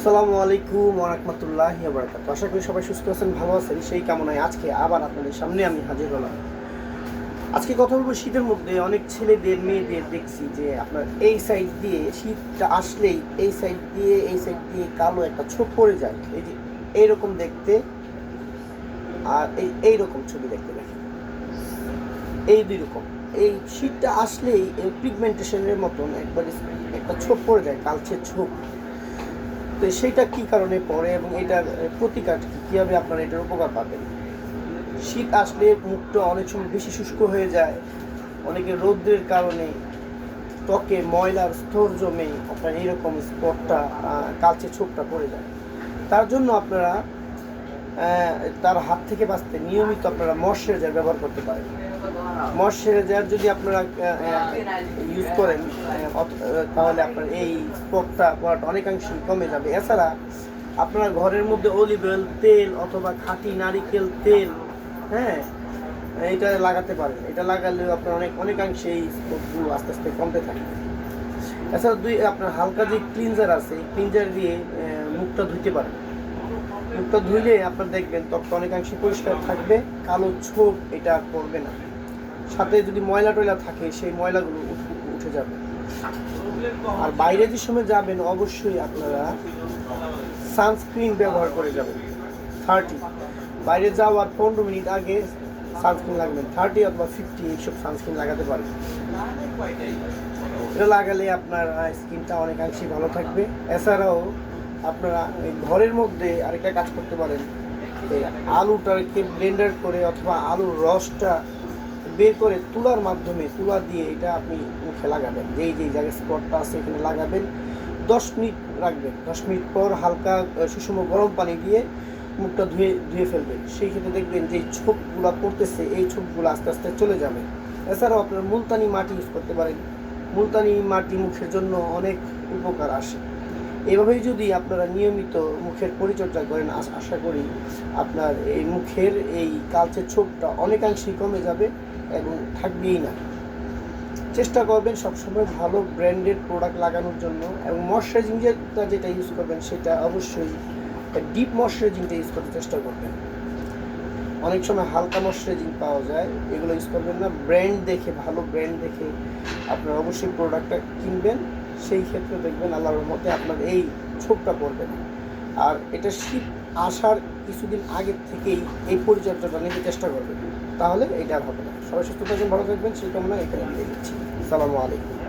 আসসালামু আলাইকুম ওরহমতুল্লাহ বারাকাত আশা করি সবাই সুস্থ আছেন, ভালো আছেন। সেই কামনায় আজকে আবার আপনাদের সামনে আমি হাজির হলাম। আজকে কথা বলব শীতের মধ্যে। অনেক ছেলেদের, মেয়েদের দেখছি যে আপনার এই সাইড দিয়ে শীতটা আসলেই এই সাইড দিয়ে, এই সাইড দিয়ে কালো একটা ছোপ পড়ে যায়। এই যে এইরকম দেখতে আর এই এইরকম ছবি দেখতে দেখেন। এই দুই রকম। এই শীতটা আসলেই পিগমেন্টেশনের মতন একবার একটা ছোপ পড়ে যায়, কালচে ছোপ। তো সেইটা কি কারণে পড়ে এবং এটার প্রতিকার কীভাবে আপনারা এটার উপকার পাবেন? শীত আসলে মুখটা অনেক সময় বেশি শুষ্ক হয়ে যায়। অনেকে রৌদ্রের কারণে ত্বকে ময়লার স্তর জমে আপনার এইরকম স্পটটা কালচে ছোপটা পড়ে যায়। তার জন্য আপনারা তার হাত থেকে বাঁচতে নিয়মিত আপনারা ময়শ্চারাইজার ব্যবহার করতে পারেন। ময়শ্চারাইজার যদি আপনারা ইউজ করেন তাহলে আপনার এই স্পটটা পড়াটা অনেকাংশেই কমে যাবে। এছাড়া আপনারা ঘরের মধ্যে অলিভ অয়েল তেল অথবা খাঁটি নারিকেল তেল হ্যাঁ এটা লাগাতে পারেন। এটা লাগালেও আপনার অনেক অনেকাংশে এই স্পটগুলো আস্তে আস্তে কমতে থাকে। এছাড়া দুই, আপনার হালকা যে ক্লিনজার আছে ক্লিনজার দিয়ে মুখটা ধুইতে পারেন। মুখটা ধুইলে আপনার দেখবেন ত্বকটা অনেকাংশে পরিষ্কার থাকবে, কালো ছোপ এটা পড়বে না। সাথে যদি ময়লা টয়লা থাকে, সেই ময়লাগুলো উঠে যাবে। আর বাইরে যে সময় যাবেন, অবশ্যই আপনারা সানস্ক্রিন ব্যবহার করে যাবেন। থার্টি বাইরে যাওয়ার পনেরো মিনিট আগে সানস্ক্রিন লাগবেন। থার্টি অথবা ফিফটি এইসব সানস্ক্রিন লাগাতে পারেন। এটা লাগালে আপনার স্কিনটা অনেকাংশেই ভালো থাকবে। এছাড়াও আপনারা এই ঘরের মধ্যে আরেকটা কাজ করতে পারেন। আলুটাকে ব্লেন্ডার করে অথবা আলুর রসটা বের করে তুলার মাধ্যমে, তুলা দিয়ে এটা আপনি মুখে লাগাবেন। যেই যেই জায়গায় স্পটটা আছে এখানে লাগাবেন। দশ মিনিট রাখবেন। দশ মিনিট পর হালকা সুষম গরম পানি দিয়ে মুখটা ধুয়ে ধুয়ে ফেলবেন। সেই ক্ষেত্রে দেখবেন যে ছোপগুলো পড়তেছে, এই ছোপগুলো আস্তে আস্তে চলে যাবে। এছাড়াও আপনার মুলতানি মাটি ইউজ করতে পারেন। মুলতানি মাটি মুখের জন্য অনেক উপকার আসে। এভাবেই যদি আপনারা নিয়মিত মুখের পরিচর্যা করেন আশ- করি আপনার এই মুখের এই কালচের ছোপটা অনেকাংশেই কমে যাবে এবং থাকবেই না। চেষ্টা করবেন সবসময় ভালো ব্র্যান্ডেড প্রোডাক্ট লাগানোর জন্য এবং ময়শ্চারাইজিং যেটা যেটা ইউজ করবেন সেটা অবশ্যই ডিপ ময়শ্চারাইজিংটা ইউজ করার চেষ্টা করবেন। অনেক সময় হালকা ময়শ্চারাইজিং পাওয়া যায়, এগুলো ইউজ করবেন না। ব্র্যান্ড দেখে, ভালো ব্র্যান্ড দেখে আপনারা অবশ্যই প্রোডাক্টটা কিনবেন। সেই ক্ষেত্রে দেখবেন আল্লাহর মধ্যে আপনার এই ছোপটা পড়বে না। আর এটা শীত আসার কিছুদিন আগে থেকেই এই পরিচর্যাটা নিতে চেষ্টা করবেন। তাহলে এটা আর হবে না। সবাই সুস্থ থাকবেন, ভালো থাকবেন, সেই কামনা এখানে দিয়ে দিচ্ছি সালামু আলাইকুম।